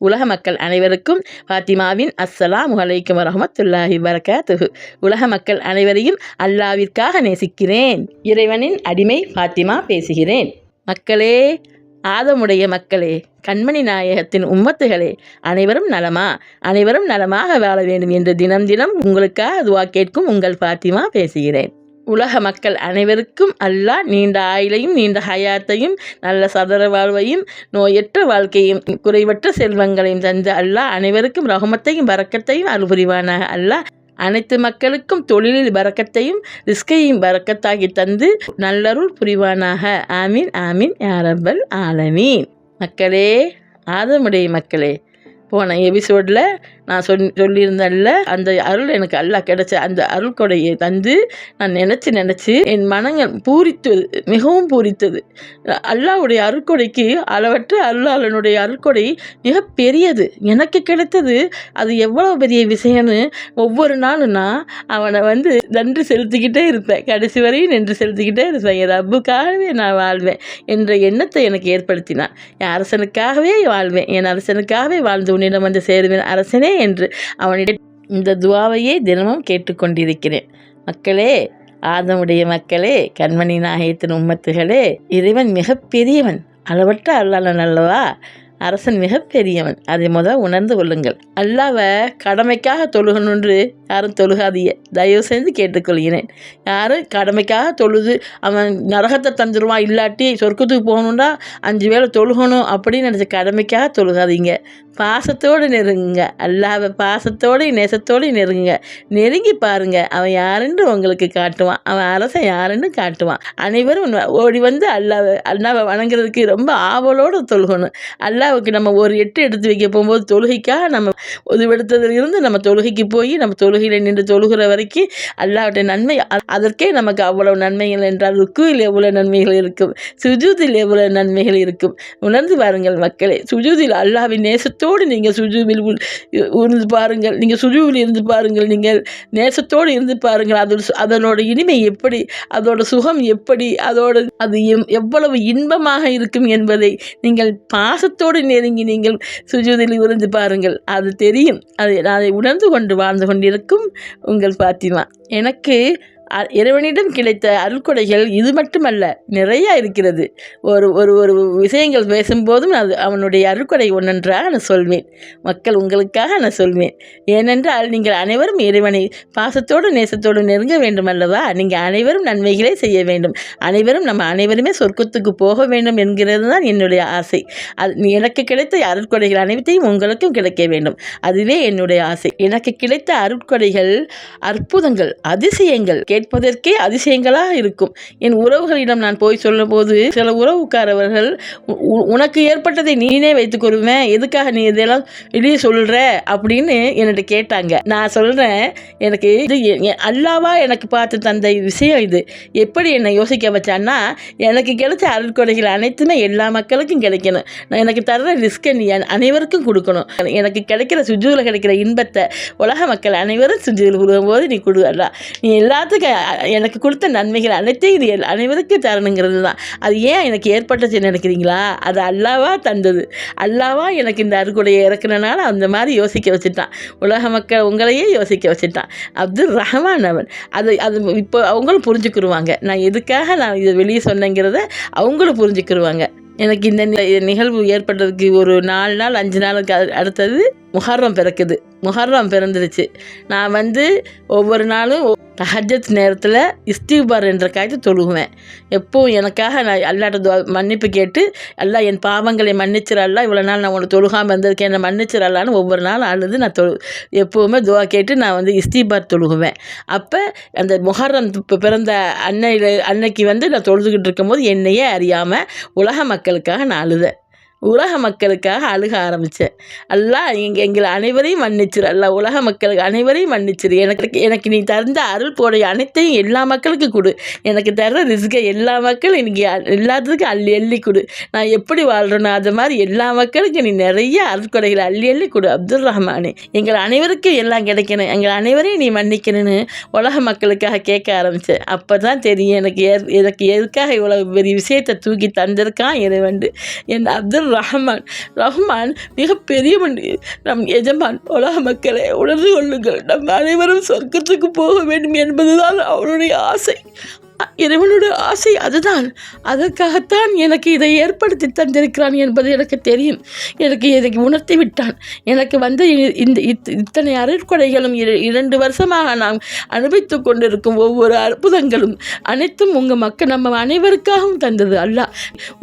உலக மக்கள் அனைவருக்கும் ஃபாத்திமாவின் அஸ்ஸலாம் அலைக்கும் வரமத்துல்லாஹி வரகாத்துஹு உலக மக்கள் அனைவரையும் அல்லாவிற்காக நேசிக்கிறேன். இறைவனின் அடிமை ஃபாத்திமா பேசுகிறேன். மக்களே ஆதமுடைய மக்களே கண்மணி நாயகத்தின் உம்மத்துகளே அனைவரும் நலமா? அனைவரும் நலமாக வாழ வேண்டும் என்று தினம் தினம் உங்களுக்காக துவா கேட்கும் உங்கள் ஃபாத்திமா பேசுகிறேன். உலக மக்கள் அனைவருக்கும் அல்லாஹ் நீண்ட ஆயுளையும் நீண்ட ஹயாத்தையும் நல்ல சதர வாழ்வையும் நோயற்ற வாழ்க்கையும் குறைவற்ற செல்வங்களையும் தந்து அல்லாஹ் அனைவருக்கும் ரகுமத்தையும் வரக்கத்தையும் அருள் புரிவானாக அல்லாஹ் அனைத்து மக்களுக்கும் தொழிலில் பறக்கத்தையும் ரிஸ்கையும் பறக்கத்தாகி தந்து நல்லருள் புரிவானாக. ஆமீன் ஆமீன் யாரப்பல் ஆலமீன். மக்களே ஆதமுடைய மக்களே போன எபிசோடில் நான் சொல் சொல்லியிருந்தேன்ல அந்த அருள் எனக்கு அல்லாஹ் கிடைச்ச அந்த அருள் கொடையை தந்து நான் நினச்சி நினச்சி என் மனங்கள் பூரித்தது மிகவும் பூரித்தது. அல்லாவுடைய அருள்கொடைக்கு அளவற்ற அருளாளனுடைய அருட்கொடை மிக பெரியது. எனக்கு கிடைத்தது அது எவ்வளோ பெரிய விஷயம்னு ஒவ்வொரு நாளும் நான் அவனை வந்து நன்றி செலுத்திக்கிட்டே இருப்பேன். கடைசி வரையும் நன்றி செலுத்திக்கிட்டே இருப்பேன். என் ரப்புக்காகவே நான் வாழ்வேன் என்ற எண்ணத்தை எனக்கு ஏற்படுத்தினான். என் அரசனுக்காகவே வாழ்வேன். என் அரசனுக்காகவே வாழ்ந்து உன்னிடம் வந்து சேருவேன். அரசனே என்று அவனிடம் இந்த துவாவையே தினமும் கேட்டுக்கொண்டிருக்கிறேன். மக்களே ஆதமுடைய மக்களே கண்மணி நாயகத்தின் உம்மத்துகளே இறைவன் மிக பெரியவன் அளவற்ற அல்லாளன் அல்லவா? அரசன் மிகப்பெரியவன். அதை முதல் உணர்ந்து கொள்ளுங்கள். அல்லாவை கடமைக்காக தொழுகணுன்று யாரும் தொழுகாதீங்க தயவு செஞ்சு கேட்டுக்கொள்கிறேன். யாரும் கடமைக்காக தொழுது அவன் நரகத்தை தந்துடுவான் இல்லாட்டி சொர்க்கத்துக்கு போகணுன்னா அஞ்சு வேளை தொழுகணும் அப்படின்னு நினச்ச கடமைக்காக தொழுகாதீங்க. பாசத்தோடு நெருங்குங்க. அல்லாவை பாசத்தோடு நேசத்தோடு நெருங்குங்க. நெருங்கி பாருங்க. அவன் யாருன்னு உங்களுக்கு காட்டுவான். அவன் அரசன் யாருன்னு காட்டுவான். அனைவரும் ஓடி வந்து அல்லாவை அல்லாவை வணங்குறதுக்கு ரொம்ப ஆவலோடு தொழுகணும். அல்லா அல்லாவுக்கு நம்ம ஒரு எட்டு எடுத்து வைக்க போகும்போது தொழுகைக்காக நம்ம உதவெடுத்ததில் இருந்து நம்ம தொழுகைக்கு போய் நம்ம தொழுகையில் நின்று தொழுகிற வரைக்கும் அல்லாவுடைய நன்மை அதற்கே நமக்கு அவ்வளவு நன்மைகள் என்றால் ருக்குவில் எவ்வளோ நன்மைகள் இருக்கும்? சுஜூதில் எவ்வளோ நன்மைகள் இருக்கும்? உணர்ந்து பாருங்கள் மக்களே சுஜூதில் அல்லாவின் நேசத்தோடு நீங்கள் சுஜூவில் இருந்து பாருங்கள். நீங்கள் சுஜூவில் இருந்து பாருங்கள். நீங்கள் நேசத்தோடு இருந்து பாருங்கள். அது அதனோட இனிமை எப்படி? அதோட சுகம் எப்படி? அதோட அது எவ்வளவு இன்பமாக இருக்கும் என்பதை நீங்கள் பாசத்தோடு நெருங்கி நீங்கள் சுஜூதில் உறிந்து பாருங்கள். அது தெரியும். அதை அதை உணர்ந்து கொண்டு வாழ்ந்து கொண்டிருக்கும் உங்கள் பாத்திமா. எனக்கு இறைவனிடம் கிடைத்த அருள்கொடைகள் இது மட்டுமல்ல நிறையா இருக்கிறது. ஒரு ஒரு ஒரு விஷயங்கள் பேசும்போதும் அது அவனுடைய அருள்கொடை ஒன்றென்றாக நான் சொல்வேன். மக்கள் உங்களுக்காக நான் சொல்வேன். ஏனென்றால் நீங்கள் அனைவரும் இறைவனை பாசத்தோடு நேசத்தோடு நெருங்க வேண்டும் அல்லவா? நீங்கள் அனைவரும் நன்மைகளை செய்ய வேண்டும். அனைவரும் நம்ம அனைவருமே சொர்க்கத்துக்கு போக வேண்டும் என்கிறது தான் என்னுடைய ஆசை. அது எனக்கு கிடைத்த அருட்கொடைகள் அனைத்தையும் உங்களுக்கும் கிடைக்க வேண்டும். அதுவே என்னுடைய ஆசை. எனக்கு கிடைத்த அருட்கொடைகள் அற்புதங்கள் அதிசயங்கள் கேட்பதற்கே அதிசயங்களாக இருக்கும். என் உறவுகளிடம் நான் போய் சொல்லும்போது சில உறவுக்காரவர்கள் உனக்கு ஏற்பட்டதை நீனே வைத்துக்கொள்வேன் எதுக்காக நீ இதெல்லாம் வெளியே சொல்கிற அப்படின்னு என்கிட்ட கேட்டாங்க. நான் சொல்கிறேன் எனக்கு இது எ- அல்லாவா எனக்கு பார்த்து தந்த விஷயம் இது. எப்படி என்னை யோசிக்க வச்சான்னா எனக்கு கிடைச்ச அருட்கொடைகள் அனைத்துமே எல்லா மக்களுக்கும் கிடைக்கணும். நான் எனக்கு தர்ற ரிஸ்க்கை நீ அனைவருக்கும் கொடுக்கணும். எனக்கு கிடைக்கிற சுஜூவில் கிடைக்கிற இன்பத்தை உலக மக்கள் அனைவரும் சுஜூவில் கொடுக்கும்போது நீ கொடு அல்லா. நீ எல்லாத்துக்கும் எனக்கு கொடுத்த நன்மைகள் அனைத்தையும் இது எல்- அனைவருக்கும் தரணுங்கிறது தான் அது ஏன் எனக்கு ஏற்பட்டுச்சு நினைக்கிறீங்களா? அது அல்லாவா தந்தது. அல்லாவா எனக்கு இந்த அருக்குடையை இறக்குனனால அந்த மாதிரி யோசிக்க வச்சுட்டான். உலக மக்கள் உங்களையே யோசிக்க வச்சுட்டான். அப்துல் ரஹ்மான் அவன். அது அது இப்போ அவங்களும் புரிஞ்சுக்கிடுவாங்க நான் எதுக்காக நான் இதை வெளியே சொன்னேங்கிறத அவங்களும் புரிஞ்சுக்கிடுவாங்க எனக்கு இந்த நிகழ்வு ஏற்பட்டதுக்கு ஒரு நாலு நாள் அஞ்சு நாளுக்கு அடுத்தது முஹர்ரம் பிறக்குது. முஹர்ரம் பிறந்துருச்சு. நான் வந்து ஒவ்வொரு நாளும் தஹஜத் நேரத்தில் இஸ்திபார் என்ற காய்த்து தொழுகுவேன். எப்போவும் எனக்காக நான் அல்லாட்ட மன்னிப்பு கேட்டு எல்லாம் என் பாவங்களை மன்னிச்சிரு இவ்வளோ நாள் நான் உனக்கு தொழுகாமல் இருந்திருக்கேன் என்னை மன்னிச்சிரு அல்லான்னு ஒவ்வொரு நாள் அழுது நான் தொழு எப்போவுமே துவா கேட்டு நான் வந்து இஸ்திபார் தொழுகுவேன். அப்போ அந்த முஹர்ரம் இப்போ பிறந்த அன்னையில் அன்னைக்கு வந்து நான் தொழுதுகிட்டு இருக்கும்போது என்னையே அறியாமல் உலக மக்களுக்காக நான் அழுதேன். உலக மக்களுக்காக அழுக ஆரம்பித்தேன் அல்லா எங்கள் எங்களை அனைவரையும் மன்னிச்சிரு. அல்லா உலக மக்களுக்கு அனைவரையும் மன்னிச்சிரு. எனக்கு எனக்கு நீ தந்த அருள் போடைய அனைத்தையும் எல்லா மக்களுக்கும் கொடு. எனக்கு தர ரிஸ்கை எல்லா மக்களும் இன்னைக்கு எல்லாத்துக்கும் அள்ளி அள்ளி கொடு. நான் எப்படி வாழ்கிறேனோ அது மாதிரி எல்லா மக்களுக்கும் நீ நிறைய அருட்கொடைகளை அள்ளி அள்ளி கொடு அப்துல் ரஹ்மானே. எங்கள் அனைவருக்கும் எல்லாம் கிடைக்கணும். எங்கள் அனைவரையும் நீ மன்னிக்கணும்னு உலக மக்களுக்காக கேட்க ஆரம்பித்தேன் அப்போ தான் தெரியும் எனக்கு எனக்கு எதுக்காக இவ்வளோ பெரிய விஷயத்தை தூக்கி தந்திருக்கான் இறைவன் என் அப்துல் ரஹ்மான். ரஹ்மான் மிக பெரியவன் நம் எஜமான் உலக மக்களை உணர்ந்து கொள்ளுங்கள். நம் அனைவரும் சொர்க்கத்துக்கு போக வேண்டும் என்பதுதான் அவனுடைய ஆசை. இறைவனுடைய ஆசை அதுதான். அதற்காகத்தான் எனக்கு இதை ஏற்படுத்தி தந்திருக்கிறான் என்பது எனக்கு தெரியும். எனக்கு இதை உணர்த்தி விட்டான். எனக்கு வந்து இந்த இத்- இத்தனை அருட்கொடைகளும் இர- இரண்டு வருஷமாக நாம் அனுபவித்து கொண்டிருக்கும் ஒவ்வொரு அற்புதங்களும் அனைத்தும் உங்கள் மக்கள் நம்ம அனைவருக்காகவும் தந்தது அல்லாஹ்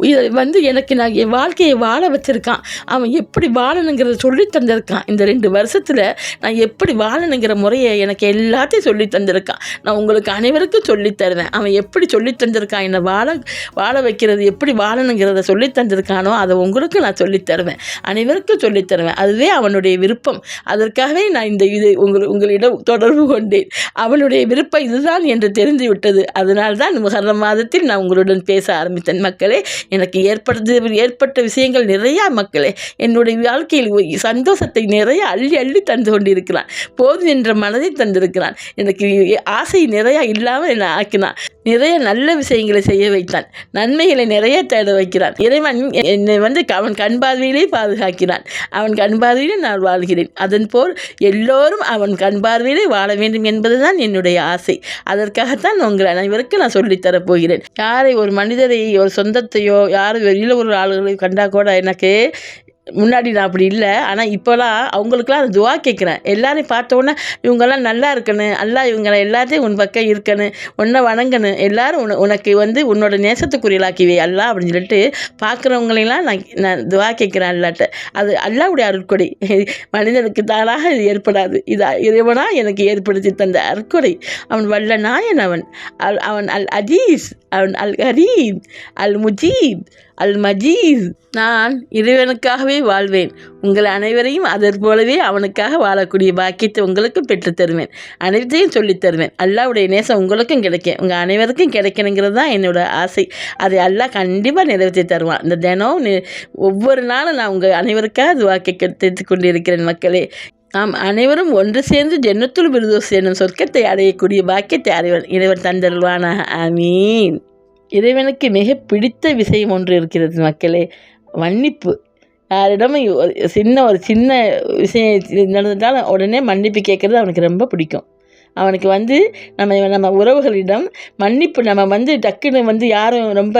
இதை வந்து எனக்கு நான் என் வாழ்க்கையை வாழ வச்சிருக்கான். அவன் எப்படி வாழணுங்கிறத சொல்லி தந்திருக்கான். இந்த ரெண்டு வருஷத்தில் நான் எப்படி வாழணுங்கிற முறையை எனக்கு எல்லாத்தையும் சொல்லி தந்திருக்கான். நான் உங்களுக்கு அனைவருக்கும் சொல்லித்தருவேன் அவன் எப்படி சொல்லி தந்திருக்கான்? என்னை வாழ வாழ வைக்கிறது எப்படி வாழணுங்கிறத சொல்லி தந்திருக்கானோ அதை உங்களுக்கு நான் சொல்லித் தருவேன். அனைவருக்கும் சொல்லித் தருவேன். அதுவே அவனுடைய விருப்பம். அதற்காகவே நான் இந்த இது உங்கள் உங்களிடம் தொடர்பு கொண்டேன். அவனுடைய விருப்பம் இதுதான் என்று தெரிந்து விட்டது அதனால்தான் முகர்ரம் மாதத்தில் நான் உங்களுடன் பேச ஆரம்பித்தேன். மக்களே எனக்கு ஏற்பட்டது ஏற்பட்ட விஷயங்கள் நிறையா மக்களே என்னுடைய வாழ்க்கையில் சந்தோஷத்தை நிறைய அள்ளி அள்ளி தந்து கொண்டிருக்கிறான். போதும் என்ற மனதை தந்திருக்கிறான். எனக்கு ஆசை நிறையா இல்லாமல் என்னை ஆக்கினான். நிறைய நல்ல விஷயங்களை செய்ய வைத்தான். நன்மைகளை நிறைய தேட வைக்கிறான். இறைவன் என்னை வந்து அவன் கண் பார்வையிலே பாதுகாக்கிறான். அவன் கண் பார்வையிலே நான் வாழ்கிறேன். அதன் போல் எல்லோரும் அவன் கண் பார்வையிலே வாழ வேண்டும் என்பதுதான் என்னுடைய ஆசை. அதற்காகத்தான் உங்கள் அனைவருக்கு நான் சொல்லித்தரப் போகிறேன் யாரை ஒரு மனிதரை ஒரு சொந்தத்தையோ யார் வெளியில் ஒரு ஆளுகளை கண்டா கூட எனக்கு முன்னாடி நான் அப்படி இல்லை. ஆனால் இப்போலாம் அவங்களுக்குலாம் நான் துவா கேட்குறேன். எல்லாரையும் பார்த்தோன்னே இவங்கெல்லாம் நல்லா இருக்கணும். அல்லா இவங்களை எல்லாத்தையும் உன் பக்கம் இருக்கணும். உன்னை வணங்கணும். எல்லாரும் உன உனக்கு வந்து உன்னோட நேசத்துக்குரியலாக்கிவே அல்லா. அப்படின்னு சொல்லிட்டு பார்க்குறவங்களையெல்லாம் நான் நான் துவா கேட்குறேன் அல்லாட்ட. அது அல்லாவுடைய அருட்கொடை. மனிதனுக்கு தானாக இது ஏற்படாது. இது இறைவனா எனக்கு ஏற்படுத்தி தந்த அருட்கொடை. அவன் வல்ல நாயன் அவன். அல் அவன் அல் அஜீஸ் அவன் அல் கரீம் அல் முஜீத் அல் மஜீத் நான் இறைவனுக்காகவே வாழ்வேன். உங்கள் அனைவரையும் அதற் போலவே அவனுக்காக வாழக்கூடிய பாக்கியத்தை உங்களுக்கும் பெற்றுத் தருவேன். அனைத்தையும் சொல்லித் தருவேன். அல்லாவுடைய நேசம் உங்களுக்கும் கிடைக்கும். உங்கள் அனைவருக்கும் கிடைக்கணுங்கிறது தான் என்னோட ஆசை. அதை அல்லாஹ் கண்டிப்பாக நிறைவேற்றி தருவான். இந்த தினம் ஒவ்வொரு நாளும் நான் உங்கள் அனைவருக்காக அது கேட்க தெரிந்து கொண்டிருக்கிறேன் மக்களே. நாம் அனைவரும் ஒன்று சேர்ந்து ஜென்னத்துள் விருதோஸ் என்னும் சொர்க்கத்தை அடையக்கூடிய பாக்கியத்தை அறைவன் இறைவன் தந்தருவானாக ஆமீன். இறைவனுக்கு மிக பிடித்த விஷயம் ஒன்று இருக்கிறது மக்களே மன்னிப்பு. யாரிடமும் சின்ன ஒரு சின்ன விஷயம் நடந்துட்டாலும் உடனே மன்னிப்பு கேட்குறது அவனுக்கு ரொம்ப பிடிக்கும். அவனுக்கு வந்து நம்ம நம்ம உறவுகளிடம் மன்னிப்பு நம்ம வந்து டக்குன்னு வந்து யாரும் ரொம்ப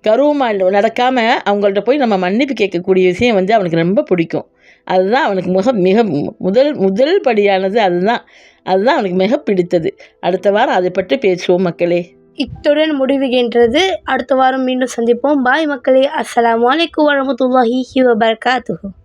கருவமாக நடக்காமல் அவங்கள்ட்ட போய் நம்ம மன்னிப்பு கேட்கக்கூடிய விஷயம் வந்து அவனுக்கு ரொம்ப பிடிக்கும். அதுதான் அவனுக்கு மிக மிக முதல் முதல் படியானது அதுதான். அதுதான் அவனுக்கு மிக பிடித்தது. அடுத்த வாரம் அதை பற்றி பேசுவோம் மக்களே. இத்துடன் முடிவுகின்றது. அடுத்த வாரம் மீண்டும் சந்திப்போம். பாய் மக்களே. அஸ்லாம் அலைக்கும் வரமத்துல்லாஹி வபரகாத்துஹு.